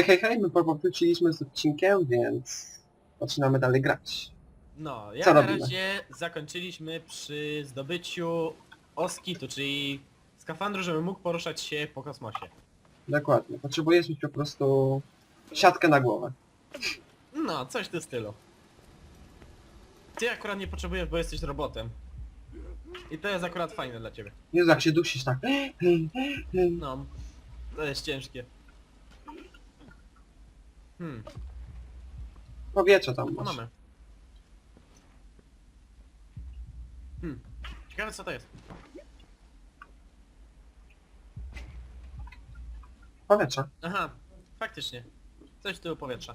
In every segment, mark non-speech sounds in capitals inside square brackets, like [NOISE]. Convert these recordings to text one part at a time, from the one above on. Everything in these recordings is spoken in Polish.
Hej, hej, hej, my powróciliśmy z odcinkiem, więc zaczynamy dalej grać. No, jak Co na robimy? razie zakończyliśmy przy zdobyciu oskitu, czyli skafandru, żeby mógł poruszać się po kosmosie. Dokładnie. Potrzebujesz mieć po prostu siatkę na głowę. No, coś w tym stylu. Ty akurat nie potrzebujesz, bo jesteś robotem. I to jest akurat fajne dla ciebie. Jezu, jak się dusisz tak. No, to jest ciężkie. Hmm, Powietrze tam co masz. mamy? Hmm, ciekawe co to jest. Powietrze. Aha, faktycznie. Coś tyłu powietrza.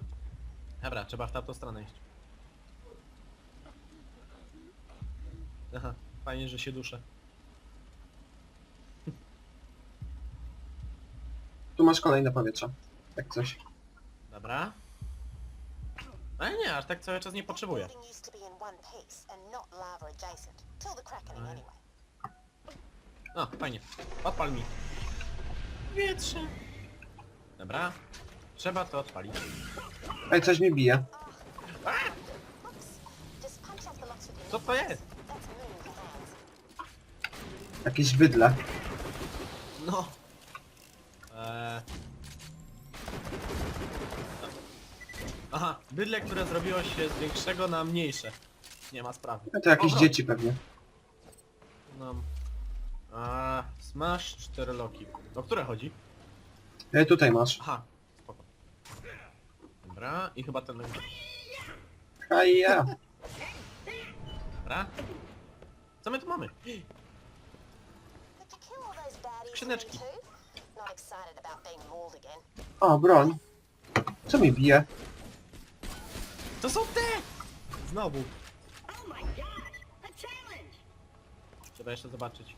Dobra, trzeba w tamtą stronę iść. Aha, fajnie, że się duszę. Tu masz kolejne powietrze. Jak coś. Dobra. Ale nie, aż tak cały czas nie potrzebuję. Building used to be in one piece and not lava adjacent. Till the crackening Right. anyway. O, fajnie. Odpal mi. Wietrze. Dobra. Trzeba to odpalić. Ej, coś mi bije. Oops. Just punch off the lots with your Co to jest? That's moon for hands. Jakieś bydle. No. Bydle, które zrobiło się z większego na mniejsze. Nie ma sprawy. A to jakieś dzieci pewnie. No. A, smash 4 loki. O które chodzi? Ej, tutaj masz. Aha, spoko. Dobra, i chyba ten... Haja. Ah. Dobra. Co my tu mamy? Did you kill all those baddies Skrzyneczki. too? Not excited about being mauled again. O, broń. Co mi bije? To są te! Znowu. Oh my god! A challenge! Trzeba jeszcze zobaczyć.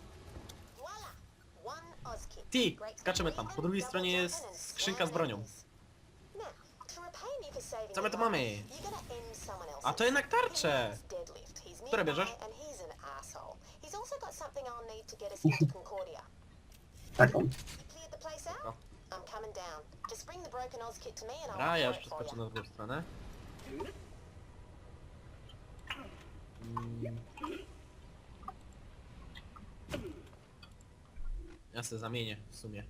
Ty, skaczemy tam. Po drugiej stronie jest skrzynka z bronią. Co my tu mamy? A to jednak tarcze! Które bierzesz? Taką. I'll Dobra, ja już przeskoczę na drugą stronę. Ja se zamienię w sumie.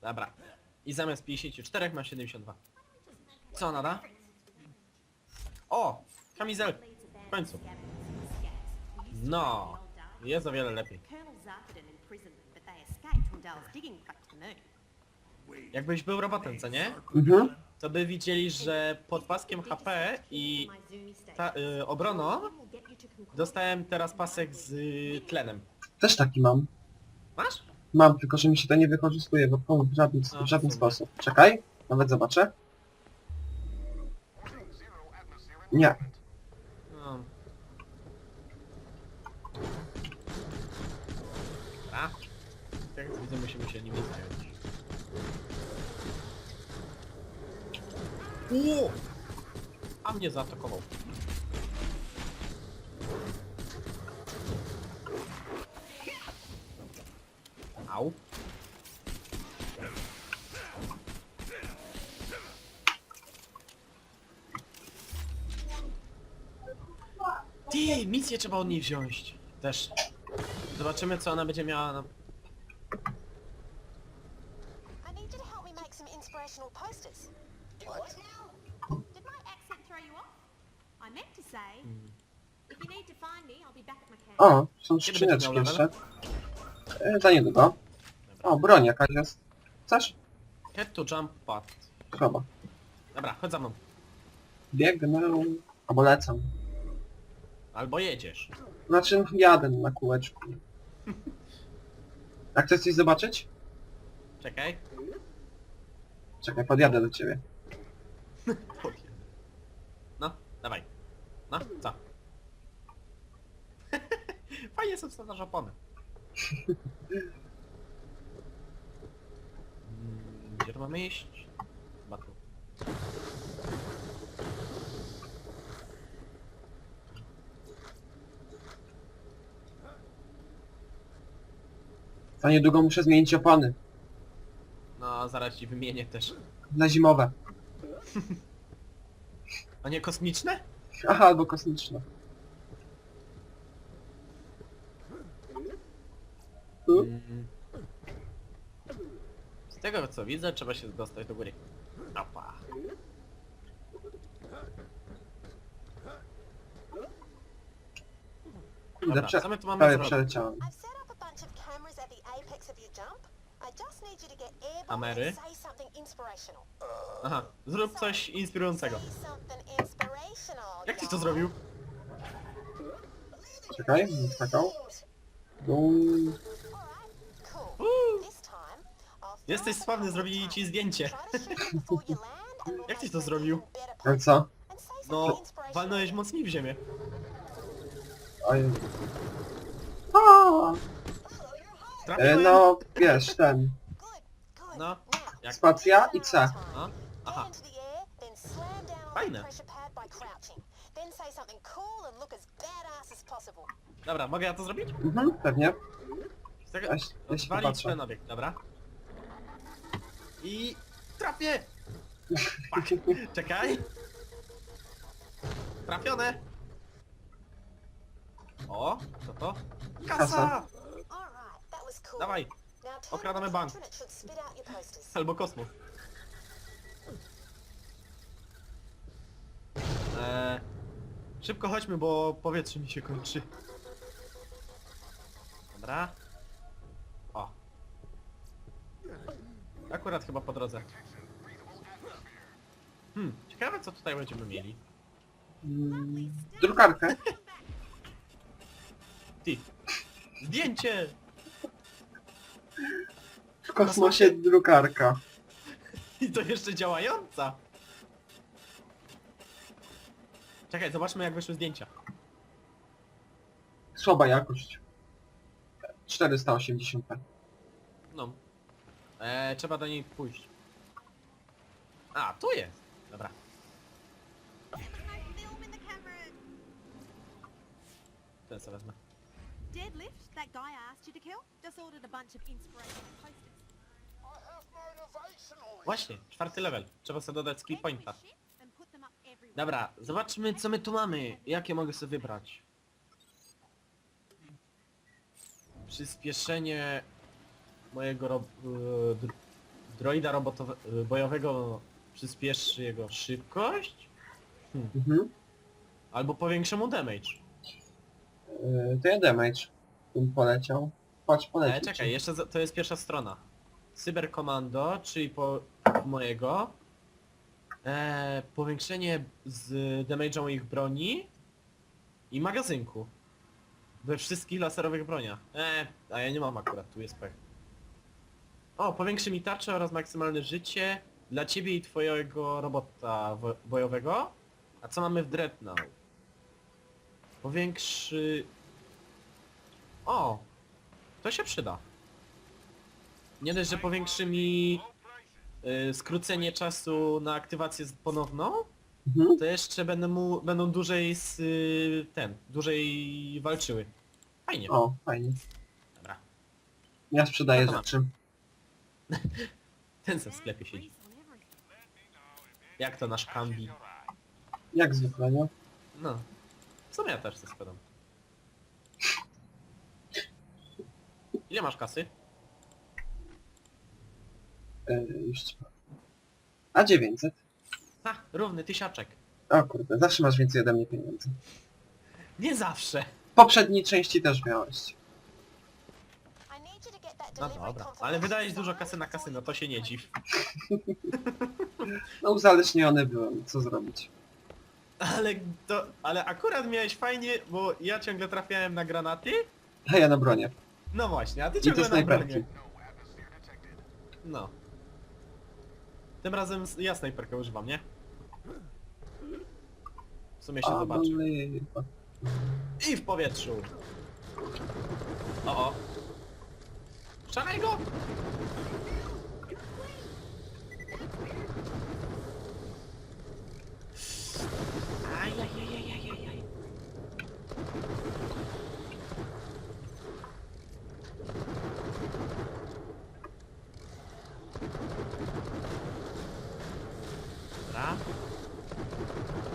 Dobra. I zamiast 54 ma 72. Co nada? O! Kamizel! W końcu. No! Jest o wiele lepiej. Jakbyś był robotem, co nie? Mhm. To by widzieli, że pod paskiem HP i ta, y, obroną dostałem teraz pasek z y, tlenem. Też taki mam. Masz? Mam, tylko że mi się to nie wykorzystuje w, w żaden, A, w żaden w sumie. sposób. Czekaj, nawet zobaczę. Nie. No. Tak jak widzę, musimy się nimi zająć. Ło! A mnie zaatakował. Au. Ty, misję trzeba od niej wziąć. Też. Zobaczymy co ona będzie miała na... I need you to help me make some inspirational posters. What now? Did my accent throw you off? I meant to say, if you need to find me, I'll be back at my camp. O, są skrzyneczki miał jeszcze. E, za niedługo. O, broń jakaś jest. Chcesz? Head to jump pad. Chyba. Dobra, chodź za mną. Biegnę. Albo lecę. Albo jedziesz. Znaczy, jadę na kółeczku. A chcesz coś zobaczyć? Czekaj. Czekaj, podjadę do ciebie. [LAUGHS] Podjadę. No, dawaj. No, co? Są wstawiasz opony. Mm, [LAUGHS] Gdzie tu mamy iść? Chyba tu. Za niedługo muszę zmienić opony. No, zaraz ci wymienię też. Na zimowe. [LAUGHS] A nie kosmiczne? Aha, albo kosmiczne. Tu? Mm. Z tego co widzę, trzeba się dostać do góry. Opa. Dobra, co my tu mamy prawie zrobić? przeleciałem. I've set up a bunch of cameras at the apex of your jump. I just need you to get airborne Kamery? and say something inspirational. Aha, zrób coś inspirującego. Say something inspirational. Jak ty to zrobił? Czekaj, nie skakał. Dum. Alright, cool. Uuu, This time, I'll throw jesteś a sławny, zrobili ci zdjęcie. [LAUGHS] Jak tyś to zrobił? place. co? No, walnąłeś mocniej w ziemię. Oj. A, e, Trafiłem. no, wiesz, ten. No, jak? Spacja i C. No, aha. Fajne. Dobra, mogę ja to zrobić? Mhm, pewnie. Tego... Ja się- ja się Odwalić popatrzę. ten obiekt, dobra. I... Trafię! Fuck. Czekaj! Trafione! O, co to? Kasa! Kasa. Dawaj, okradamy bank. albo kosmos. Eee, szybko chodźmy, bo powietrze mi się kończy. Dobra. O. Akurat chyba po drodze. Hmm, ciekawe co tutaj będziemy mieli. Mm, drukarkę. Ty. Zdjęcie! W kosmosie drukarka. I to jeszcze działająca! Czekaj, zobaczmy jak wyszły zdjęcia. Słaba jakość. 480p. Eee, trzeba do niej pójść. A, tu jest! Dobra. There's film in the camera. Ten sobie wezmę. Deadlift, that guy I asked you to kill, just ordered a bunch of inspirational posters. Właśnie, czwarty level. Trzeba sobie dodać skill pointa. Take this shit and put them up everywhere. Dobra, zobaczmy co my tu mamy. Jakie mogę sobie wybrać? Przyspieszenie mojego ro dr droida robotowe e, bojowego przyspieszy jego szybkość? Mhm. Albo powiększy mu damage. Yy, to ja damage. Bym poleciał. Chodź, Ale polecił. E, czekaj, jeszcze za- to jest pierwsza strona. Cyberkomando, czyli po mojego. E, powiększenie z damage'ą ich broni i magazynku. We wszystkich laserowych broniach. E, a ja nie mam akurat, tu jest pech. O, powiększy mi tarczę oraz maksymalne życie dla ciebie i twojego robota wo- bojowego. A co mamy w Dreadnought? Powiększy... O! To się przyda. Nie dość, że powiększy mi y, skrócenie czasu na aktywację ponowną, Mhm. to jeszcze będę mu, będą dłużej z y, ten, dłużej walczyły. Fajnie. O, fajnie. Dobra. Ja sprzedaję No to mam. rzeczy. Ten se w sklepie siedzi. Jak to nasz Kambi? Jak zwykle, nie? No. W sumie ja też se sprzedam. Ile masz kasy? Yy, już ci powiem. A 900? Ha, równy tysiaczek. O kurde, zawsze masz więcej ode mnie pieniędzy. Nie zawsze. W poprzedniej części też miałeś. I need you to get that No dobra, ale wydajesz dużo kasy na kasyno, to się nie dziw. [LAUGHS] No uzależniony byłem, co zrobić. Ale to, ale akurat miałeś fajnie, bo ja ciągle trafiałem na granaty. A ja na bronię. No właśnie, a ty I ciągle te na snajperki. bronię. No. Tym razem s- ja snajperkę używam, nie? W sumie się A, zobaczy. I w powietrzu. O o. Szalej go! Ajajajajajajaj. Dobra.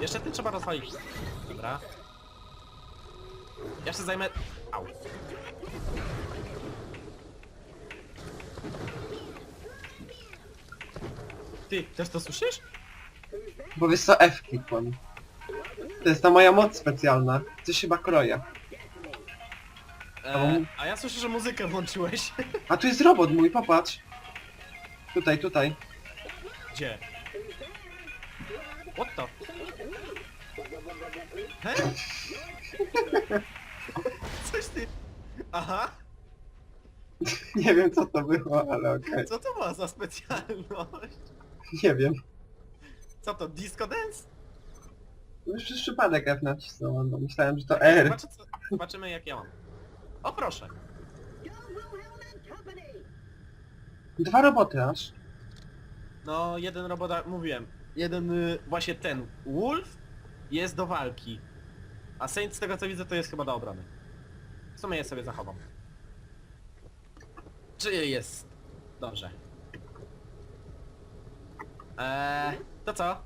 Jeszcze ty trzeba rozwalić. Dobra. Ja się zajmę... Au. Ty, też to słyszysz? Bo wiesz co, F klikłem. To jest ta moja moc specjalna. Coś chyba kroję. E, a ja słyszę, że muzykę włączyłeś. [LAUGHS] A tu jest robot mój, popatrz. Tutaj, tutaj. Gdzie? What the? He? [LAUGHS] Coś ty... Aha, [LAUGHS] Nie wiem co to było, ale okej. co to była za specjalność? Nie wiem. Co to, disco dance? Już przez przypadek F nacisnąłem, bo myślałem, że to R. Zobaczy, co, zobaczymy jak ja mam. O proszę. Dwa roboty aż. No, jeden robota, mówiłem. Jeden, y, właśnie ten, Wolf jest do walki. A Saint z tego co widzę to jest chyba do obrony. W sumie je sobie zachowam. Czy jest? Dobrze. Eee, to co?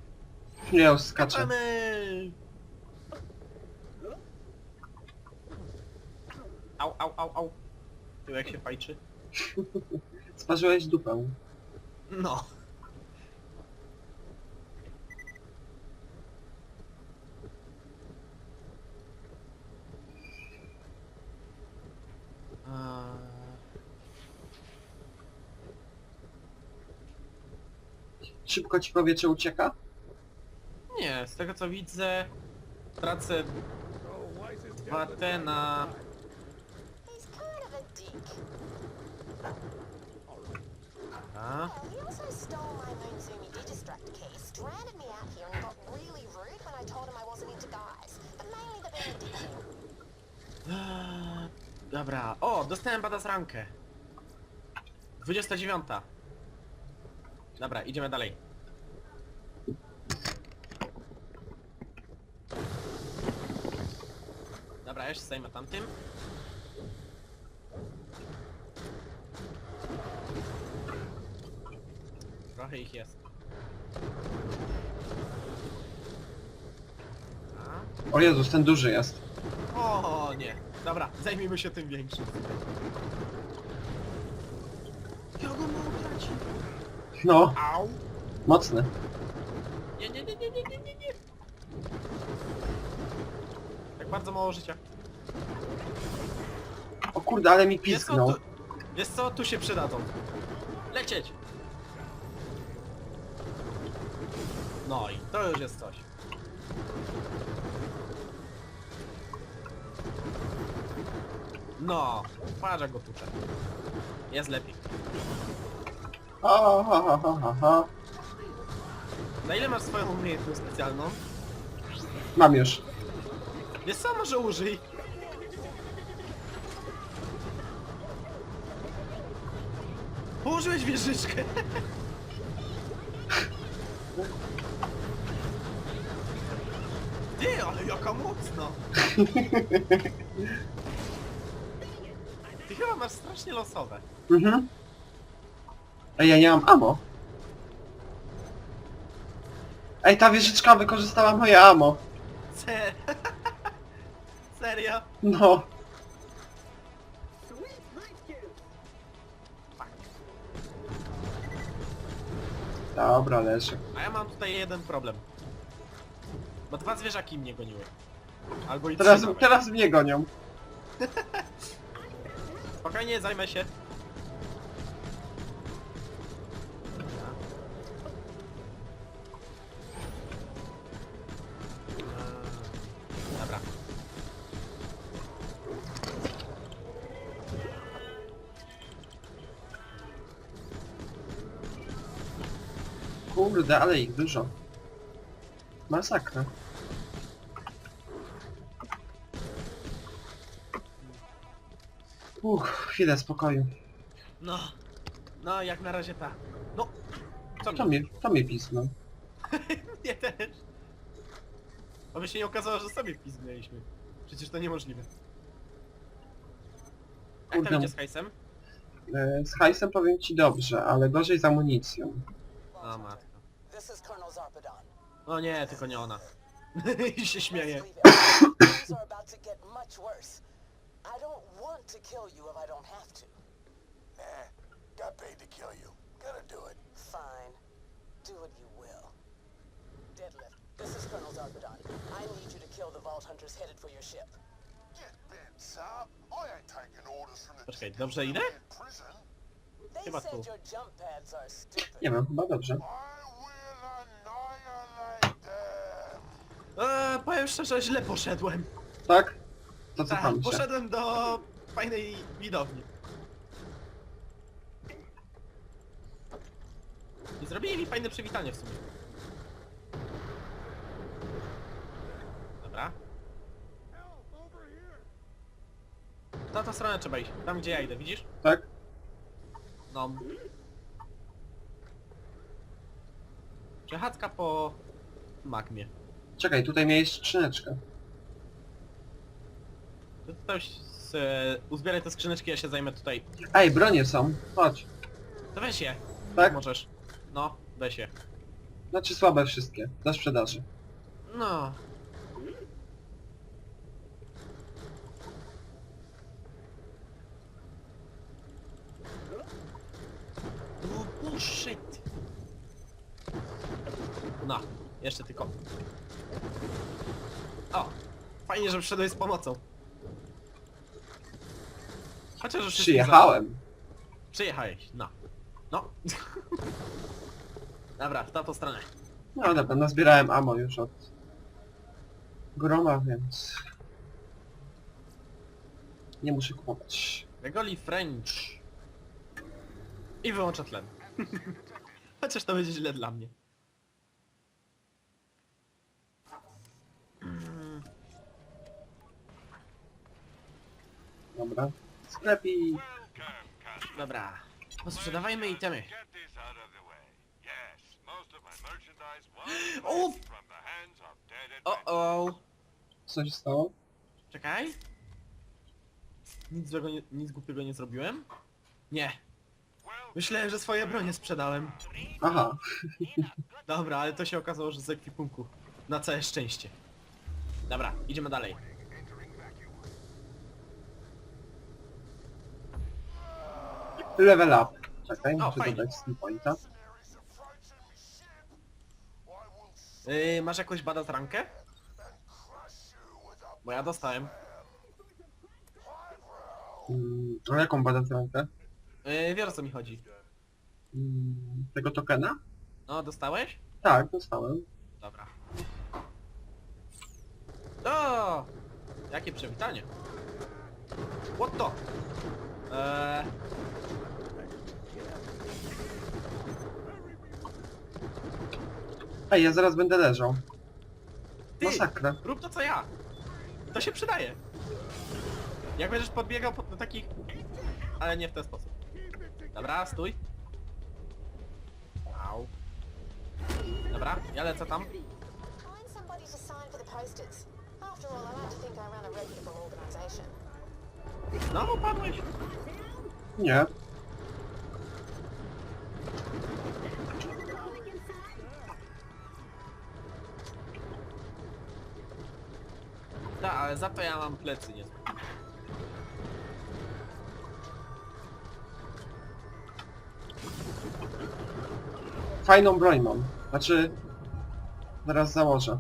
Nie, już skaczę. Skaczemy! Au, au, au, au. Tyłek się fajczy. Sparzyłeś dupę. No. Szybko ci powietrze ucieka? Nie, z tego co widzę, tracę 2T na... He's kind of a dick. A, Oh, he also stole my Moonzoomy Digistruct key, stranded me out here, and got really rude when I told him I wasn't into guys. But mainly the being a dick thing. Dobra, o, dostałem badass rankę. 29. Dobra, idziemy dalej. Się zajmę tamtym. Trochę ich jest. O Jezus, ten duży jest. O nie. Dobra, zajmijmy się tym większym. Ja go mam traci. No, Au. mocny. Nie, nie, nie, nie, nie, nie, nie, nie. Tak bardzo mało życia. Kurde, ale mi Wiesz co, pisknął. tu, wiesz co, tu się przydadzą. Lecieć. No i to już jest coś. No, jak go tuczę. Jest lepiej. Ha, ha, ha, ha, ha, ha. Na ile masz swoją umiejętność specjalną? Mam już. Wiesz co, może użyj. Położyłeś wieżyczkę. Ty, ale jaka mocna. Ty chyba masz strasznie losowe. Mhm. Ej, ja nie mam amo. Ej, ta wieżyczka wykorzystała moje amo. Se... [LAUGHS] Serio? No. Dobra, leży. A ja mam tutaj jeden problem. Bo dwa zwierzaki mnie goniły. Albo i Teraz, nawet. teraz mnie gonią. Spokojnie, zajmę się. Kurde, ale ich dużo. Masakra. Uff, chwilę spokoju. No. No, jak na razie ta. No. Co To mnie, to mnie pisnął. [LAUGHS] Nie też. Aby się nie okazało, że sobie wpizgnęliśmy. Przecież to niemożliwe. Jak Kurde. tam idzie z hajsem? E, Z hajsem powiem ci dobrze, ale gorzej z amunicją. O matko. This is Colonel Zarpedon. O nie, tylko nie ona. [LAUGHS] I się śmieje. Just leave it. Things are about to get much worse. I don't want to kill you if I don't have to. Nah, got paid to kill you. Gotta do it. Fine. Do what you will. Deadlift, this is Colonel Zarpedon. I need you to kill the Vault Hunters headed for your ship. Get bent, Saab. I ain't taking orders from the Poczekaj, dobrze idę? prison. They Chyba said your jump pads are stupid. Nie wiem, chyba dobrze. I will annihilate them. Eee, powiem szczerze, źle poszedłem. Tak? To co Tak, się? poszedłem do fajnej widowni. I zrobili mi fajne przywitanie w sumie. Dobra. Na tą stronę trzeba iść, tam gdzie ja idę, widzisz? Tak? No. Przechadzka po magmie. Czekaj, tutaj miałeś skrzyneczkę. To z, e, uzbieraj te skrzyneczki, ja się zajmę tutaj. Ej, bronie są. Chodź. To weź je. Tak? Możesz. No, weź je. Znaczy słabe wszystkie. Do sprzedaży. No. Oh, bullshit. No, jeszcze tylko. O, fajnie, że przyszedłeś z pomocą. Chociaż już wszystkich Przyjechałem. za- Przyjechałeś, no. No. [LAUGHS] Dobra, w tamtą stronę. No dobra, nazbierałem ammo już od groma, więc nie muszę kupować. Regoli French. I wyłączę tlen. [LAUGHS] Chociaż to będzie źle dla mnie. Mm, Dobra. Sklepik. Dobra. Posprzedawajmy itemy. Get this out of the way. Yes, most of my merchandise was Oh. from the hands of dead O o. Co się stało? Czekaj. Nic złego, nie, nic głupiego nie zrobiłem? Nie. Myślałem, że swoje bronie sprzedałem. Aha. Dobra, ale to się okazało, że z ekwipunku. Na całe szczęście. Dobra, idziemy dalej. Level up. Czekaj, O, muszę fajnie. dodać skill pointa. Yy, masz jakąś badass rankę? Bo ja dostałem. Mm, a jaką badać rękę? Yy, wiesz o co mi chodzi. Mm, tego tokena? No, dostałeś? Tak, dostałem. Dobra. O! Jakie przywitanie. What to? Eee... Ej, ja zaraz będę leżał. Ty! Masakra. Rób to co ja! To się przydaje! Jak będziesz podbiegał pod do takich... Ale nie w ten sposób. Dobra, stój. Au. Dobra, ja lecę tam. Find somebody to sign for the posters. After all, I like to think I run a reputable organization. Znowu padłeś? Nie. Tak, ale za to ja mam plecy niezłe. Fajną broń mam. Znaczy... Zaraz założę.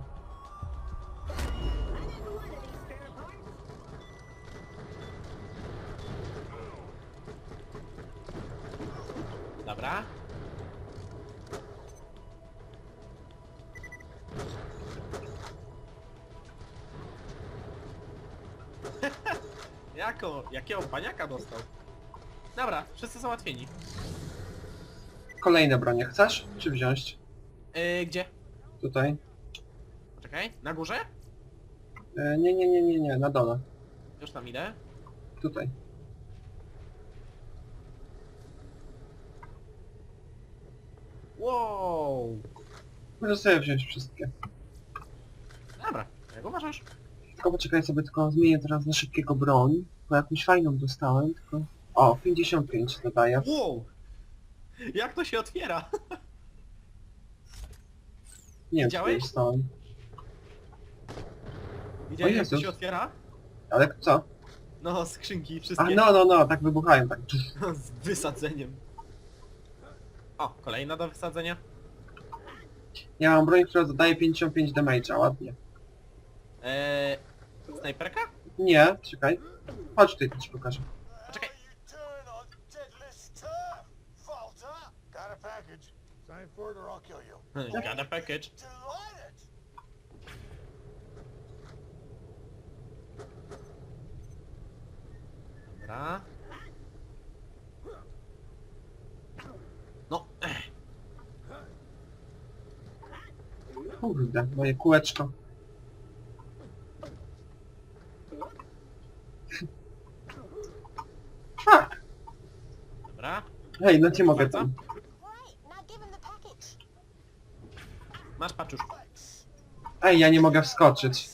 Dobra. Jako, jakiego paniaka dostał? Dobra, wszyscy załatwieni. Kolejne bronie chcesz? Czy wziąć? Yy, gdzie? Tutaj. Poczekaj, na górze? E, nie, nie, nie, nie, nie, na dole. Już tam idę. Tutaj. Wow! Możesz sobie wziąć wszystkie. Dobra, jak uważasz? Tylko poczekaj sobie, tylko zmienię teraz na szybkiego broń. Bo jakąś fajną dostałem, tylko... O, 55 dodaję. Wow! Jak to się otwiera? Nie wiem, co Widziałeś? dostałem. Widziałeś jak to Jezus. się otwiera? Ale co? No, skrzynki A wszystkie. no, no, no, tak wybuchają, tak. [LAUGHS] Z wysadzeniem. O, kolejna do wysadzenia. Ja mam broń, która zadaje 55 damage'a, ładnie. Eee, snajperka? Nie, czekaj. Chodź tutaj, ci pokażę. Poczekaj. What are you doing on Deadlift's turf, Volta? Got a package. Sign for it or I'll kill you. Got a package. Delighted. Dobra. No. Kurde, moje kółeczko. Fuck! Dobra. Hej, no nie mogę tam. Masz paczusz. Ej, ja nie mogę wskoczyć.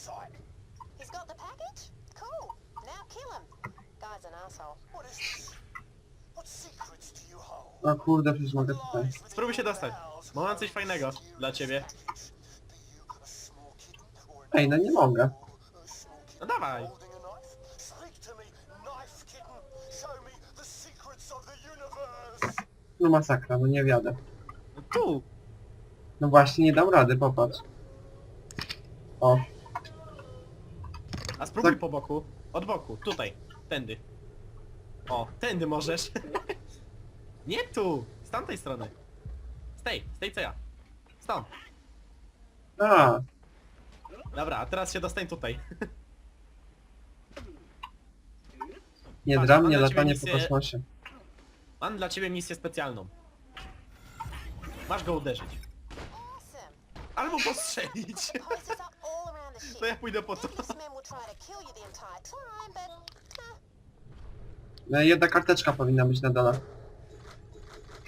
He's got the package? Cool. Now kill him. Guy's an asshole. What is this? What secrets do you hold? O kurde, przecież mogę tutaj. Spróbuj się dostać. Bo mam coś fajnego dla ciebie. Ej, no nie mogę. No dawaj. Holding a knife? Speak to me, knife kitten. Show me the secrets of the universe. No masakra, no nie wiadę. No tu. No właśnie, nie dam rady, popatrz. O, A spróbuj Tak. po boku. Od boku, tutaj. Tędy. O, tędy możesz. [LAUGHS] Nie tu! Z tamtej strony. Z tej, z tej co ja. Stąd. a, Dobra, a teraz się dostań tutaj. nie Patrz, dla mam mnie dla ciebie latanie po misję- kosmosie. Mam dla ciebie misję specjalną. Masz go uderzyć. Awesome. Albo postrzelić. [LAUGHS] Posters are all around the ship. To ja pójdę po to. Deadlift's men will try to kill you the entire time, but... eh, No, jedna karteczka powinna być na dole.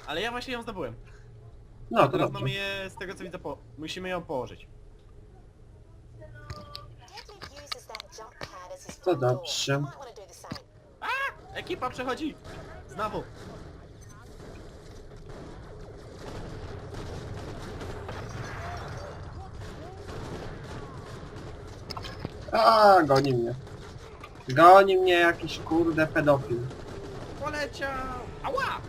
Ale ja właśnie ją zdobyłem. No, to Teraz dobrze. mamy je, z tego co widzę, po... musimy ją położyć. Deadlift uses that jump pad as his To front door. dobrze. Might want to do the same. Ekipa przechodzi! Znowu! A, goni mnie. Goni mnie jakiś kurde pedofil. Poleciał! Ała!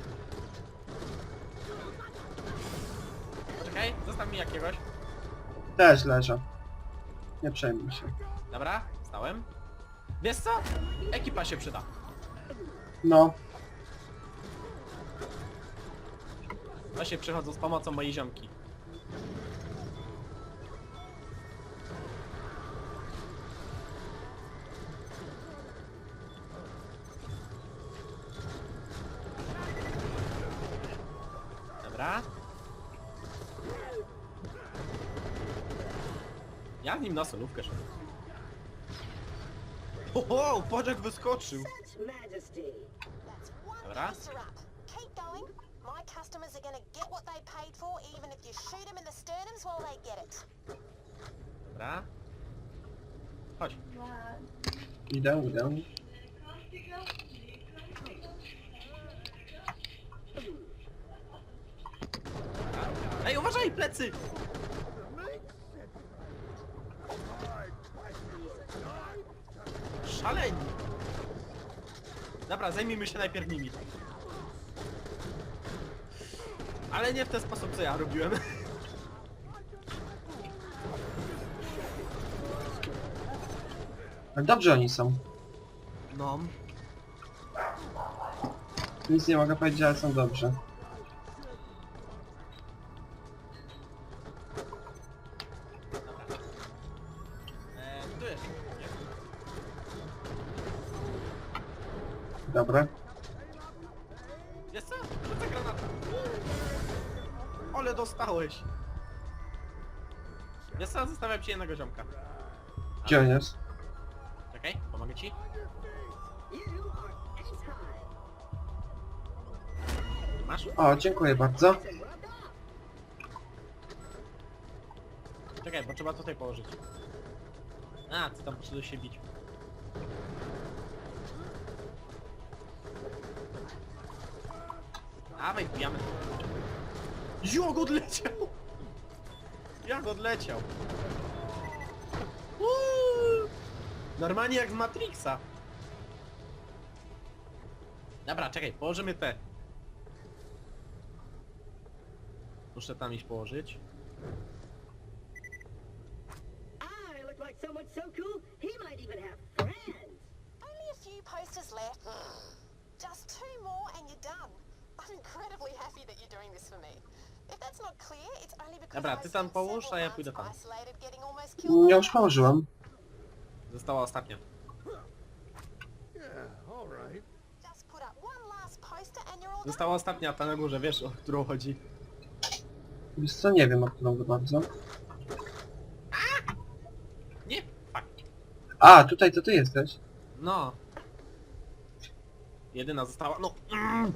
Poczekaj, zostaw mi jakiegoś. Też leżę. Nie przejmuj się. Dobra, stałem. Wiesz co? Ekipa się przyda. No, Właśnie przychodzą z pomocą mojej ziomki. Solówkę szedłem. Oho, patrz jak wyskoczył. That's one Dobra. poster up. Keep going. My customers are going to get what they paid for, even if you shoot them in the sternums while they get it. Dobra. Chodź. idę, idę. Ej, uważaj, plecy! Dobra, zajmijmy się najpierw nimi. Ale nie w ten sposób, co ja robiłem. Ale dobrze oni są. No. Nic nie mogę powiedzieć, ale są dobrze. Co? Rzucę granatę. Ole dostałeś. Jest co? Zostawiam ci jednego ziomka. Gdzie on jest? Czekaj, pomogę ci. Masz? O, dziękuję bardzo. Czekaj, bo trzeba tutaj położyć. A, ty tam poszedłeś się bić. Dawaj, wbijamy. Jak odleciał! Jak odleciał! Uuu! Normalnie jak z Matrixa. Dobra, czekaj, położymy te. Muszę tam iść położyć. I look like someone so cool, he might even have friends. Only a few posters left. Just two more and you're done. I'm incredibly happy that you're doing this for me. If that's not clear, it's only because Dobra, ty tam połóż, a ja pójdę tam. Ja już położyłem. Została ostatnia. Została ostatnia, ta na górze, wiesz o którą chodzi. Wiesz co, nie wiem o którą za bardzo. Nie, fuck. A, tutaj to ty jesteś. No. Jedyna została, no. Mm.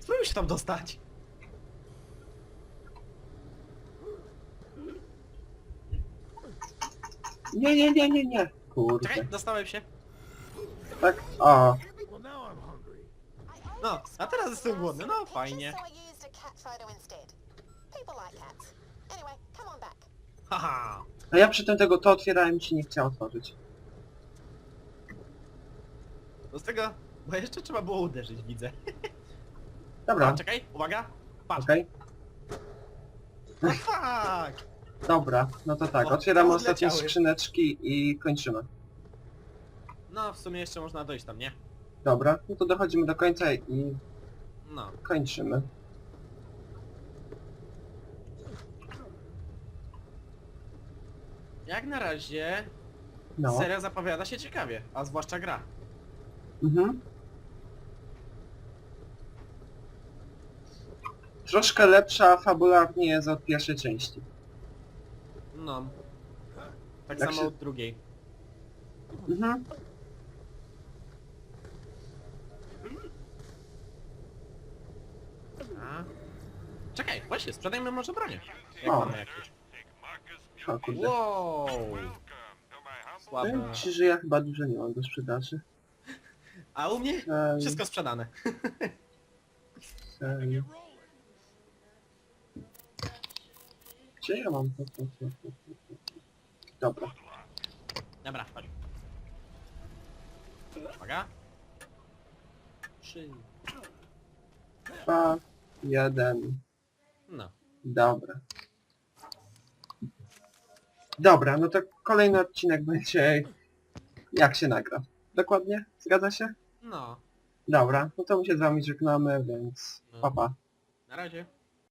Spróbuj się tam dostać. Nie, nie, nie, nie, nie. Kurde. Czekaj, dostałem się. Tak? O, Well, now I'm hungry. I only No, a teraz jestem głodny, no fajnie. So I used a cat photo instead. People like cats. Anyway, come on back. Haha. a ja przy tym tego to otwierałem i ci nie chciał otworzyć. No z tego, bo jeszcze trzeba było uderzyć, widzę. [LAUGHS] Dobra, czekaj, uwaga. Patrz. okej. No fuck. Dobra, no to tak, O, otwieramy ostatnie skrzyneczki i kończymy. No, w sumie jeszcze można dojść tam, nie? Dobra, no to dochodzimy do końca i No. kończymy. Jak na razie No. seria zapowiada się ciekawie, a zwłaszcza gra. Mhm. Troszkę lepsza fabularnie jest od pierwszej części. No. Tak Jak samo się- od drugiej. Mhm. A. Czekaj, właśnie, sprzedajmy może bronię. Jak O. mamy jakieś. O kurde. Wow. Słabe. Powiem ci, że ja chyba dużo nie mam do sprzedaży. A u mnie Ej, wszystko sprzedane. ej. Gdzie ja mam to? to, to, to, to, to? Dobra. Dobra, chodź. Uwaga. Trzy. Dwa, jeden. No. Dobra. Dobra, no to kolejny odcinek będzie jak się nagra. Dokładnie? Zgadza się? No. Dobra, no to my się z wami żegnamy, więc No. papa. Pa. Na razie.